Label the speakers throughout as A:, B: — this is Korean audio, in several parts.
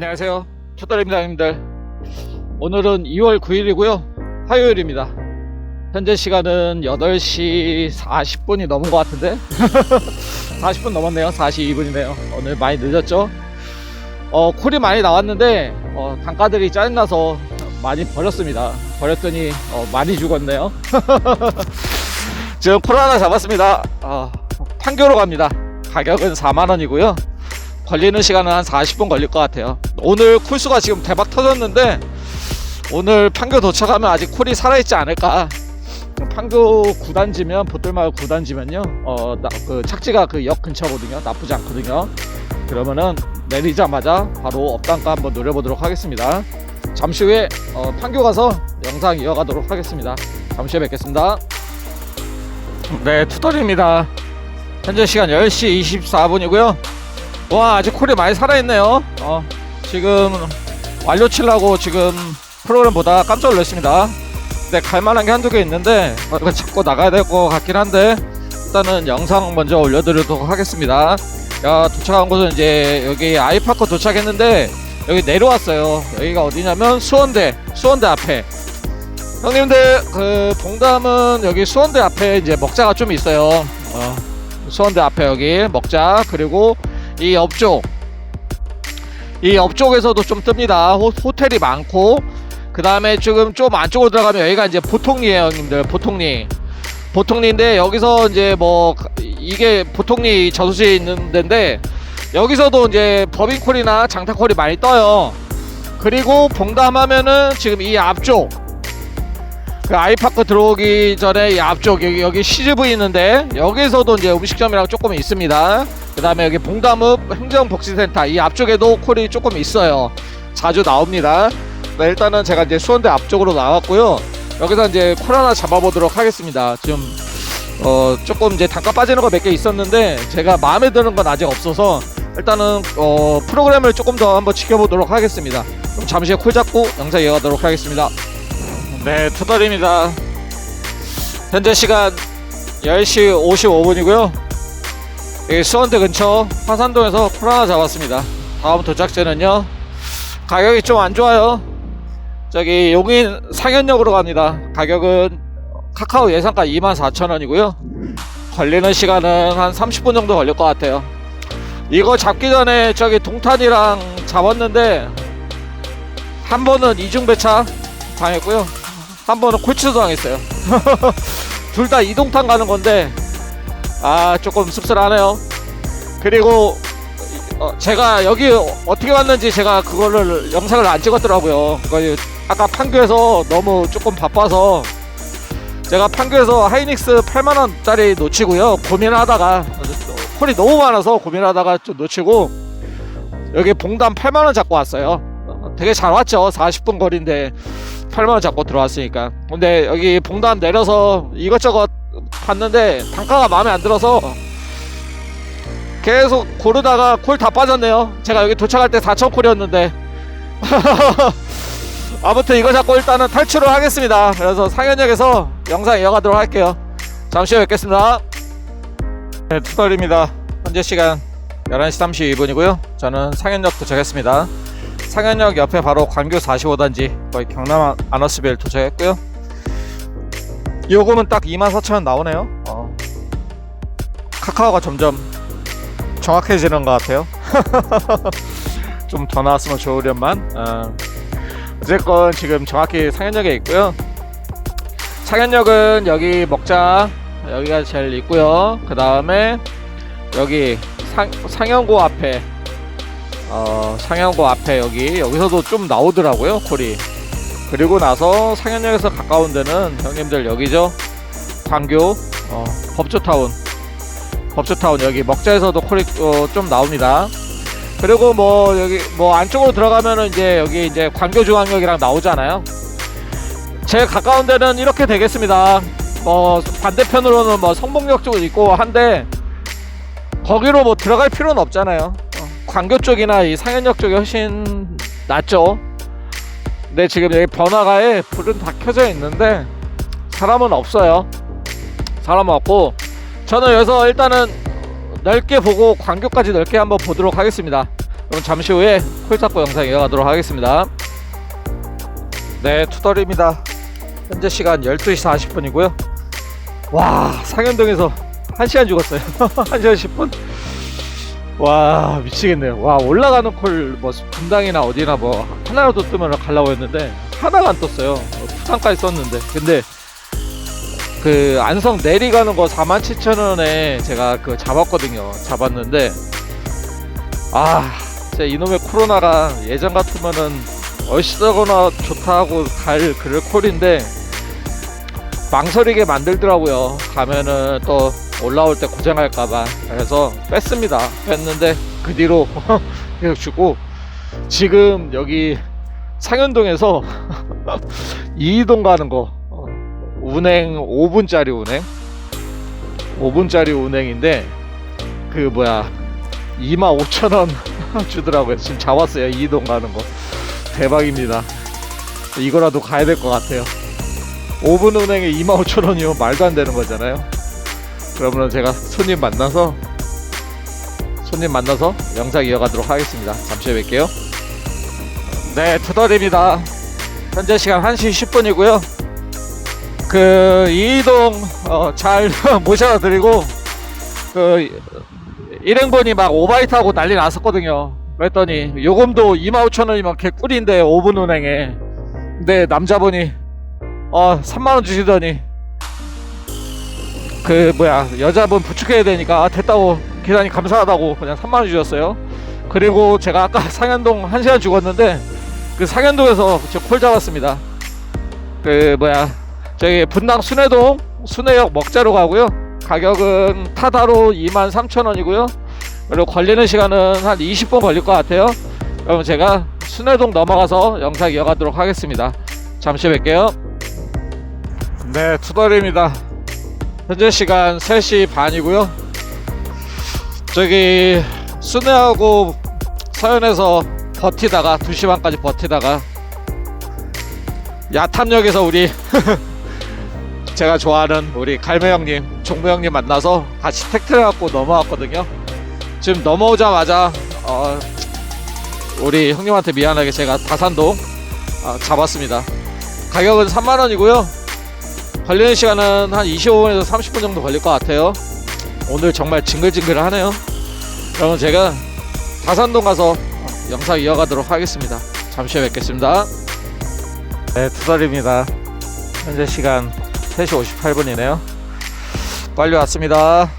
A: 안녕하세요. 투덜입니다, 형님들. 오늘은 2월 9일이고요. 화요일입니다. 현재 시간은 8시 40분이 넘은 것 같은데? 40분 넘었네요. 42분이네요. 오늘 많이 늦었죠? 어, 콜이 많이 나왔는데, 어, 단가들이 짜증나서 많이 버렸습니다. 버렸더니, 어, 많이 죽었네요. 지금 콜 하나 잡았습니다. 어, 판교로 갑니다. 가격은 4만원이고요. 걸리는 시간은 한 40분 걸릴 것 같아요. 오늘 콜수가 지금 대박 터졌는데 오늘 판교 도착하면 아직 콜이 살아있지 않을까. 판교 구단지면 보뜰마을 구단지면요. 어, 나, 그 착지가 그 역 근처거든요. 나쁘지 않거든요. 그러면은 내리자마자 바로 업단가 한번 노려보도록 하겠습니다. 잠시 후에 어, 판교 가서 영상 이어가도록 하겠습니다. 잠시 후에 뵙겠습니다. 네, 투덜입니다. 현재 시간 10시 24분이고요. 와 아직 콜이 많이 살아있네요 어, 지금 완료 치려고 지금 프로그램 보다 깜짝 놀랐습니다. 근데 갈만한 게 한두 개 있는데 어, 이거 잡고 나가야 될 것 같긴 한데 일단은 영상 먼저 올려드리도록 하겠습니다. 야 도착한 곳은 이제 여기 아이파크 도착했는데 여기 내려왔어요. 여기가 어디냐면 수원대 수원대 앞에. 형님들 그 동담은 여기 수원대 앞에 이제 먹자가 좀 있어요. 어, 수원대 앞에 여기 먹자 그리고 이 옆쪽 이 옆쪽에서도 좀 뜹니다. 호, 호텔이 많고 그 다음에 지금 좀 안쪽으로 들어가면 여기가 이제 보통리에요 형님들. 보통리. 보통리인데 여기서 이제 뭐 이게 보통리 저수지에 있는 데인데 여기서도 이제 버빙콜이나 장타콜이 많이 떠요. 그리고 봉담하면은 지금 이 앞쪽 그 아이파크 들어오기 전에 이 앞쪽 여기 여기 CGV 있는데 여기서도 이제 음식점이랑 조금 있습니다. 그 다음에 여기 봉담읍 행정복지센터 이 앞쪽에도 콜이 조금 있어요. 자주 나옵니다. 네, 일단은 제가 이제 수원대 앞쪽으로 나왔고요. 여기서 이제 콜 하나 잡아보도록 하겠습니다. 지금 어 조금 이제 단가 빠지는 거 몇 개 있었는데 제가 마음에 드는 건 아직 없어서 일단은 어 프로그램을 조금 더 한번 지켜보도록 하겠습니다. 그럼 잠시 후에 콜 잡고 영상 이어가도록 하겠습니다. 네, 투덜입니다. 현재 시간 10시 55분이고요. 여기 수원대 근처 화산동에서 콜 하나 잡았습니다. 다음 도착지는요. 가격이 좀 안 좋아요. 저기 용인 상현역으로 갑니다. 가격은 카카오 예상가 24,000원이고요. 걸리는 시간은 한 30분 정도 걸릴 것 같아요. 이거 잡기 전에 저기 동탄이랑 잡았는데 한 번은 이중 배차 당했고요. 한 번은 콜치도 당했어요. 둘 다 이동탄 가는 건데 아 조금 씁쓸하네요. 그리고 어, 제가 여기 어떻게 왔는지 제가 그거를 영상을 안 찍었더라고요. 아까 판교에서 너무 조금 바빠서 제가 판교에서 하이닉스 8만 원짜리 놓치고요. 고민하다가 콜이 너무 많아서 고민하다가 좀 놓치고 여기 봉담 8만 원 잡고 왔어요. 어, 되게 잘 왔죠. 40분 거리인데 8만원 잡고 들어왔으니까. 근데 여기 봉단 내려서 이것저것 봤는데 단가가 마음에 안 들어서 계속 고르다가 콜 다 빠졌네요. 제가 여기 도착할 때 4천 콜이었는데. 아무튼 이거 잡고 일단은 탈출을 하겠습니다. 그래서 상현역에서 영상 이어가도록 할게요. 잠시 후에 뵙겠습니다. 네 투덜입니다. 현재 시간 11시 32분이고요. 저는 상현역 도착했습니다 상현역 옆에 바로 관교 45단지 거의 경남 아너스빌 도착했고요. 요금은 딱 24,000원 나오네요. 어. 카카오가 점점 정확해지는 것 같아요. 좀 더 나왔으면 좋으련만. 어. 어쨌건 지금 정확히 상현역에 있고요. 상현역은 여기 먹자 여기가 제일 있고요. 그 다음에 여기 상, 상현고 앞에 어, 상현고 앞에 여기 여기서도 좀 나오더라고요 콜이. 그리고 나서 상현역에서 가까운 데는 형님들 여기죠? 광교 어, 법조타운. 법조타운 여기 먹자에서도 콜이 어, 좀 나옵니다. 그리고 뭐 여기 뭐 안쪽으로 들어가면은 이제 여기 이제 광교중앙역이랑 나오잖아요. 제일 가까운 데는 이렇게 되겠습니다. 뭐 반대편으로는 뭐 성북역 쪽도 있고 한데 거기로 뭐 들어갈 필요는 없잖아요 광교 쪽이나 이 상현역 쪽이 훨씬 낫죠. 근데 지금 여기 번화가에 불은 다 켜져 있는데 사람은 없어요. 사람은 없고 저는 여기서 일단은 넓게 보고 광교까지 넓게 한번 보도록 하겠습니다. 그럼 잠시 후에 콜잡고 영상 이어가도록 하겠습니다. 네, 투덜입니다. 현재 시간 12시 40분이고요. 와, 상현동에서 1시간 죽었어요. 1시간 10분? 와, 미치겠네요. 와, 올라가는 콜, 뭐, 분당이나 어디나 뭐, 하나라도 뜨면 가려고 했는데, 하나가 안 떴어요. 부산까지 썼는데. 근데, 그, 안성 내리가는 거 47,000원에 제가 그 잡았거든요. 잡았는데, 아, 진짜 이놈의 코로나가 예전 같으면은 얼씨다거나 좋다고 갈 그럴 콜인데 망설이게 만들더라고요. 가면은 또 올라올 때 고생할까봐. 그래서 뺐습니다. 뺐는데 그 뒤로 계속 주고 지금 여기 상현동에서 이이동 가는 거 어, 운행 5분짜리 운행 5분짜리 운행인데 그 뭐야 25,000원 주더라고요. 지금 잡았어요. 이동 가는 거. 대박입니다. 이거라도 가야 될 것 같아요. 5분 운행에 25,000원이면 말도 안 되는 거잖아요. 그러면 제가 손님 만나서 손님 만나서 영상 이어가도록 하겠습니다. 잠시 후에 뵐게요. 네, 투덜입니다. 현재 시간 1시 10분이고요. 그 이동 어, 잘 모셔다 드리고 그 일행분이 막 오바이트 하고 난리 났었거든요. 그랬더니 요금도 25,000원이면 개꿀인데 5분 운행에 근데 남자분이 어 3만원 주시더니 그 뭐야 여자분 부축해야 되니까 아, 됐다고 기사님 감사하다고 그냥 3만 원 주셨어요. 그리고 제가 아까 상현동 1 시간 죽었는데 그 상현동에서 저콜 잡았습니다. 그 뭐야 저기 분당 순회동 순회역 먹자로 가고요. 가격은 타다로 23,000원이고요. 그리고 걸리는 시간은 한 20분 걸릴 것 같아요. 그럼 제가 순회동 넘어가서 영상 이어가도록 하겠습니다. 잠시 뵐게요. 네, 투덜입니다. 현재 시간 3시 반이고요. 저기 순회하고 서현에서 버티다가 2시 반까지 버티다가 야탐역에서 우리 제가 좋아하는 우리 갈매 형님, 종무 형님 만나서 같이 택트를 갖고 넘어왔거든요. 지금 넘어오자마자 어, 우리 형님한테 미안하게 제가 다산동 아, 잡았습니다. 가격은 3만 원이고요. 걸리는 시간은 한 25분에서 30분 정도 걸릴 것 같아요. 오늘 정말 징글징글하네요. 그러면 제가 다산동 가서 영상 이어가도록 하겠습니다. 잠시 후에 뵙겠습니다. 네, 투덜입니다. 현재 시간 3시 58분이네요. 빨리 왔습니다.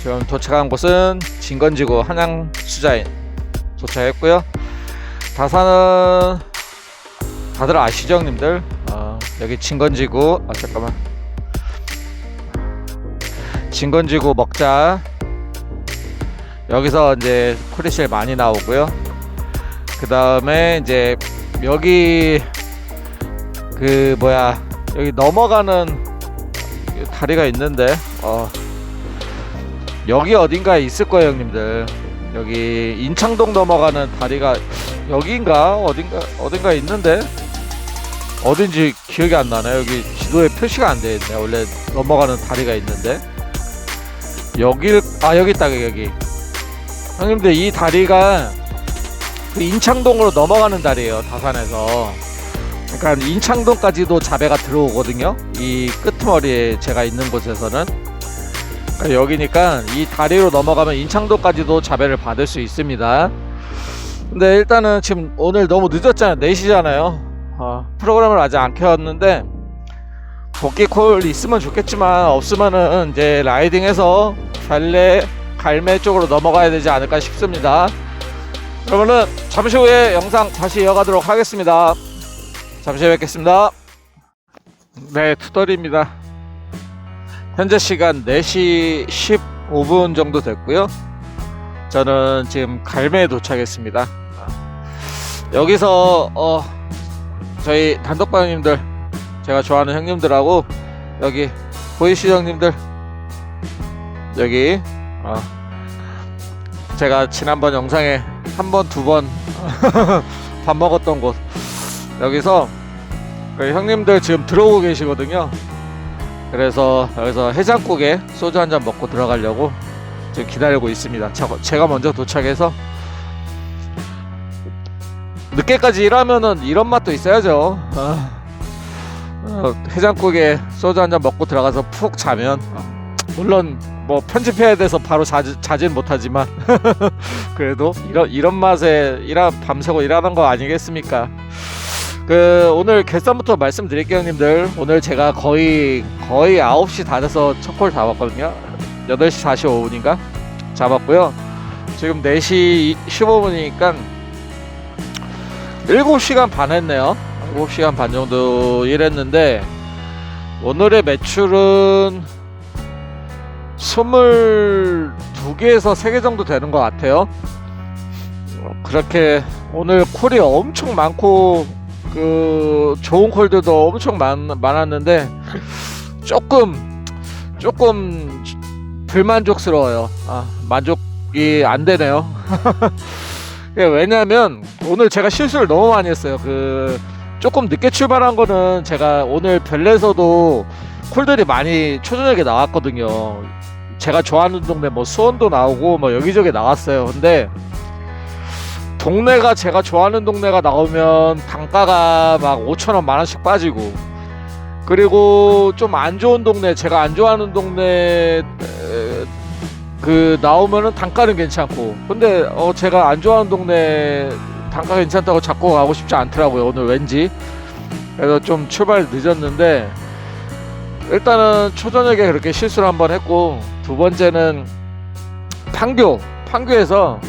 A: 지금 도착한 곳은 진건지구 한양 수자인 도착했고요. 다산은 다들 아시죠, 형님들? 어, 여기 진건지구 아 잠깐만. 진건지구 먹자. 여기서 이제 크리실 많이 나오고요. 그 다음에 이제 여기 그 뭐야 여기 넘어가는 다리가 있는데 어 여기 어딘가에 있을 거예요 형님들. 여기 인창동 넘어가는 다리가 여기인가? 어딘가 어딘가 있는데 어딘지 기억이 안 나네. 여기 지도에 표시가 안돼 있네. 원래 넘어가는 다리가 있는데. 여기 아 여기 있다 여기 형님들 이 다리가 그 인창동으로 넘어가는 다리예요 다산에서. 그러니까 인창동까지도 자배가 들어오거든요. 이 끄트머리에 제가 있는 곳에서는. 그러니까 여기니까 이 다리로 넘어가면 인창동까지도 자배를 받을 수 있습니다. 근데 일단은 지금 오늘 너무 늦었잖아요. 4시잖아요 어, 프로그램을 아직 안 켜왔는데 복귀 콜 있으면 좋겠지만 없으면은 이제 라이딩해서 갈래 갈매 쪽으로 넘어가야 되지 않을까 싶습니다. 그러면은 잠시 후에 영상 다시 이어가도록 하겠습니다. 잠시 후에 뵙겠습니다. 네 투덜입니다. 현재 시간 4시 15분 정도 됐고요. 저는 지금 갈매에 도착했습니다. 여기서 어 저희 단독방님들 제가 좋아하는 형님들하고 여기 보이시죠 형님들 여기 어 제가 지난번 영상에 한 번 두 번 밥 먹었던 곳. 여기서 그 형님들 지금 들어오고 계시거든요. 그래서 여기서 해장국에 소주 한 잔 먹고 들어가려고 지금 기다리고 있습니다. 저- 제가 먼저 도착해서 늦게까지 일하면은 이런 맛도 있어야죠. 아, 어, 해장국에 소주 한 잔 먹고 들어가서 푹 자면 어, 물론 뭐 편집해야 돼서 바로 자지, 자진 못하지만 그래도 이런 이런 맛에 일하 밤새고 일하는 거 아니겠습니까? 그 오늘 결산부터 말씀드릴게요, 형님들. 오늘 제가 거의 거의 9시 다 돼서 첫콜 잡았거든요. 8시 45분인가 잡았고요. 지금 4시 15분이니까 7시간 반 했네요. 7시간 반 정도 일했는데 오늘의 매출은 22개에서 3개 정도 되는 것 같아요. 어, 그렇게 오늘 콜이 엄청 많고 그 좋은 콜들도 엄청 많, 많았는데 조금 조금 불만족스러워요. 아, 만족이 안 되네요. 예, 왜냐면 오늘 제가 실수를 너무 많이 했어요. 그 조금 늦게 출발한 거는 제가 오늘 별내에서도 콜들이 많이 초저녁에 나왔거든요. 제가 좋아하는 동네 뭐 수원도 나오고 뭐 여기저기 나왔어요. 근데 동네가 제가 좋아하는 동네가 나오면 단가가 막 5천 원, 만 원씩 빠지고 그리고 좀 안 좋은 동네, 제가 안 좋아하는 동네 에, 그 나오면은 단가는 괜찮고. 근데 어 제가 안 좋아하는 동네 단가 괜찮다고 자꾸 가고 싶지 않더라고요. 오늘 왠지. 그래서 좀 출발 늦었는데 일단은 초저녁에 그렇게 실수를 한번 했고 두 번째는 판교 판교에서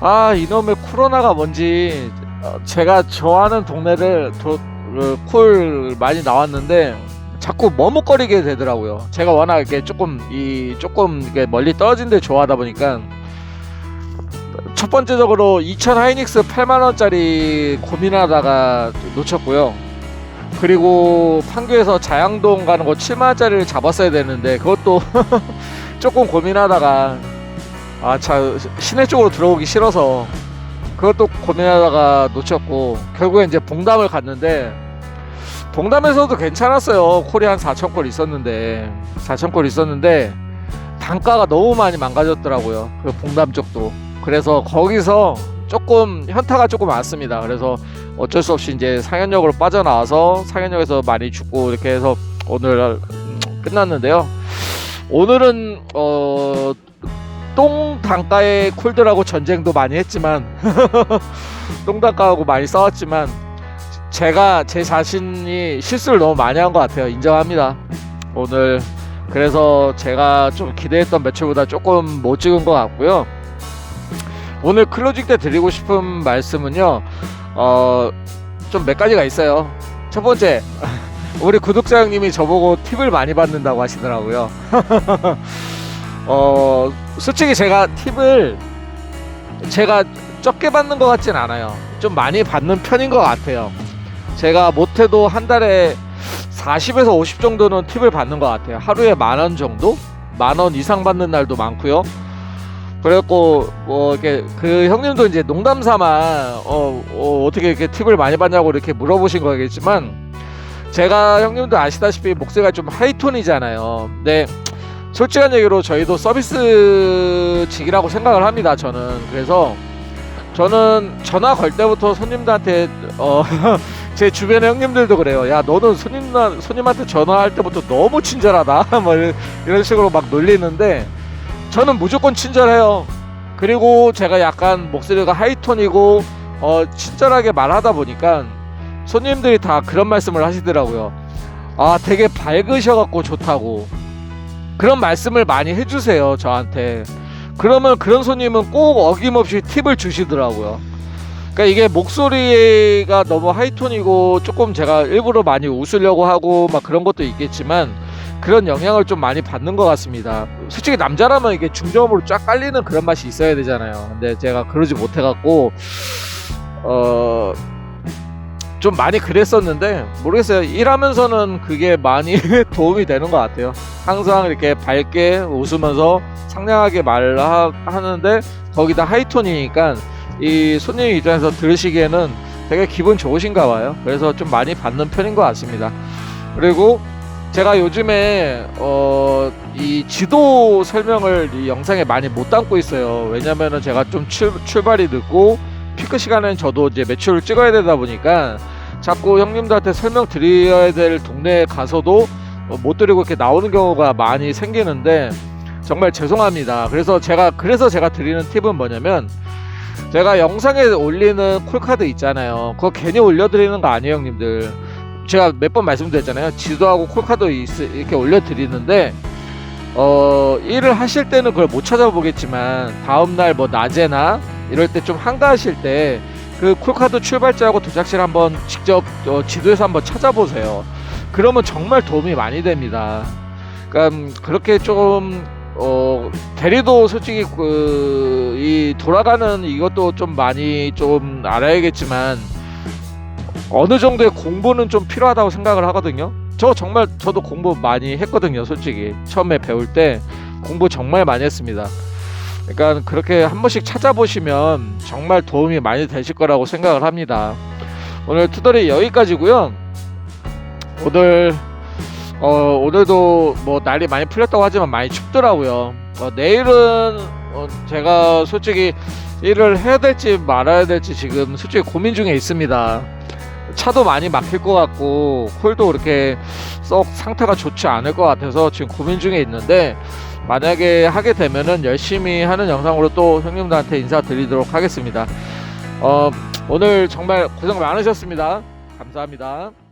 A: 아 이놈의 코로나가 뭔지 어, 제가 좋아하는 동네를 도, 그, 콜 많이 나왔는데 자꾸 머뭇거리게 되더라고요. 제가 워낙 이렇게 조금 이 조금 이게 멀리 떨어진 데 좋아하다 보니까 첫 번째적으로 2000 하이닉스 8만 원짜리 고민하다가 놓쳤고요. 그리고 판교에서 자양동 가는 거 7만 원짜리를 잡았어야 되는데 그것도 조금 고민하다가 아, 차 시내 쪽으로 들어오기 싫어서 그것도 고민하다가 놓쳤고 결국에 이제 봉담을 갔는데 봉담에서도 괜찮았어요. 한 4천 콜 있었는데 4천 콜 있었는데 단가가 너무 많이 망가졌더라고요. 그 봉담 쪽도. 그래서 거기서 조금 현타가 조금 왔습니다. 그래서 어쩔 수 없이 이제 상현역으로 빠져나와서 상현역에서 많이 죽고 이렇게 해서 오늘 음, 끝났는데요. 오늘은 어, 똥 단가의 콜들하고 전쟁도 많이 했지만 똥 단가하고 많이 싸웠지만 제가 제 자신이 실수를 너무 많이 한 것 같아요. 인정합니다. 오늘 그래서 제가 좀 기대했던 매출보다 조금 못 찍은 것 같고요. 오늘 클로징 때 드리고 싶은 말씀은요. 어, 좀 몇 가지가 있어요. 첫 번째, 우리 구독자 형님이 저보고 팁을 많이 받는다고 하시더라고요. 어, 솔직히 제가 팁을 제가 적게 받는 것 같진 않아요. 좀 많이 받는 편인 것 같아요. 제가 못해도 한 달에 40에서 50 정도는 팁을 받는 것 같아요. 하루에 만 원 정도? 만 원 이상 받는 날도 많고요. 그래갖고 뭐 이렇게 그 형님도 이제 농담 삼아 어, 어 어떻게 이렇게 팁을 많이 받냐고 이렇게 물어보신 거겠지만 제가 형님도 아시다시피 목소리가 좀 하이톤이잖아요. 근데 솔직한 얘기로 저희도 서비스직이라고 생각을 합니다. 저는 그래서 저는 전화 걸 때부터 손님들한테 어, 제 주변의 형님들도 그래요. 야 너는 손님 손님한테 전화할 때부터 너무 친절하다. 뭐 이런, 이런 식으로 막 놀리는데 저는 무조건 친절해요. 그리고 제가 약간 목소리가 하이톤이고 어, 친절하게 말하다 보니까 손님들이 다 그런 말씀을 하시더라고요. 아 되게 밝으셔갖고 좋다고. 그런 말씀을 많이 해주세요 저한테 그러면 그런 손님은 꼭 어김없이 팁을 주시더라고요 그러니까 이게 목소리가 너무 하이톤이고 조금 제가 일부러 많이 웃으려고 하고 막 그런 것도 있겠지만 그런 영향을 좀 많이 받는 것 같습니다. 솔직히 남자라면 이게 중저음으로 쫙 깔리는 그런 맛이 있어야 되잖아요. 근데 제가 그러지 못해갖고 어... 좀 많이 그랬었는데 모르겠어요. 일하면서는 그게 많이 도움이 되는 것 같아요. 항상 이렇게 밝게 웃으면서 상냥하게 말하는데 거기다 하이톤이니까 이 손님 입장에서 들으시기에는 되게 기분 좋으신가 봐요. 그래서 좀 많이 받는 편인 것 같습니다. 그리고 제가 요즘에 어, 이 지도 설명을 이 영상에 많이 못 담고 있어요. 왜냐면은 제가 좀 출, 출발이 늦고 피크 시간엔 저도 이제 매출을 찍어야 되다 보니까 자꾸 형님들한테 설명 드려야 될 동네에 가서도 어, 못 드리고 이렇게 나오는 경우가 많이 생기는데 정말 죄송합니다. 그래서 제가 그래서 제가 드리는 팁은 뭐냐면 제가 영상에 올리는 콜카드 있잖아요. 그거 괜히 올려드리는 거 아니에요, 형님들. 제가 몇 번 말씀드렸잖아요. 지도하고 콜카드 있- 이렇게 올려드리는데 어 일을 하실 때는 그걸 못 찾아보겠지만 다음날 뭐 낮에나 이럴 때 좀 한가하실 때 그 콜카드 출발지하고 도착지를 한번 직접 어, 지도에서 한번 찾아보세요. 그러면 정말 도움이 많이 됩니다. 그러니까 음, 그렇게 좀 어, 대리도 솔직히 그, 이 돌아가는 이것도 좀 많이 좀 알아야겠지만 어느 정도의 공부는 좀 필요하다고 생각을 하거든요. 저 정말 저도 공부 많이 했거든요, 솔직히. 처음에 배울 때 공부 정말 많이 했습니다. 그러니까 그렇게 한 번씩 찾아보시면 정말 도움이 많이 되실 거라고 생각을 합니다. 오늘 투덜이 여기까지고요. 오늘 어, 오늘도 뭐 날이 많이 풀렸다고 하지만 많이 춥더라고요. 어, 내일은 어, 제가 솔직히 일을 해야 될지 말아야 될지 지금 솔직히 고민 중에 있습니다. 차도 많이 막힐 것 같고 콜도 그렇게 썩 상태가 좋지 않을 것 같아서 지금 고민 중에 있는데 만약에 하게 되면은 열심히 하는 영상으로 또 형님들한테 인사드리도록 하겠습니다. 어, 오늘 정말 고생 많으셨습니다. 감사합니다.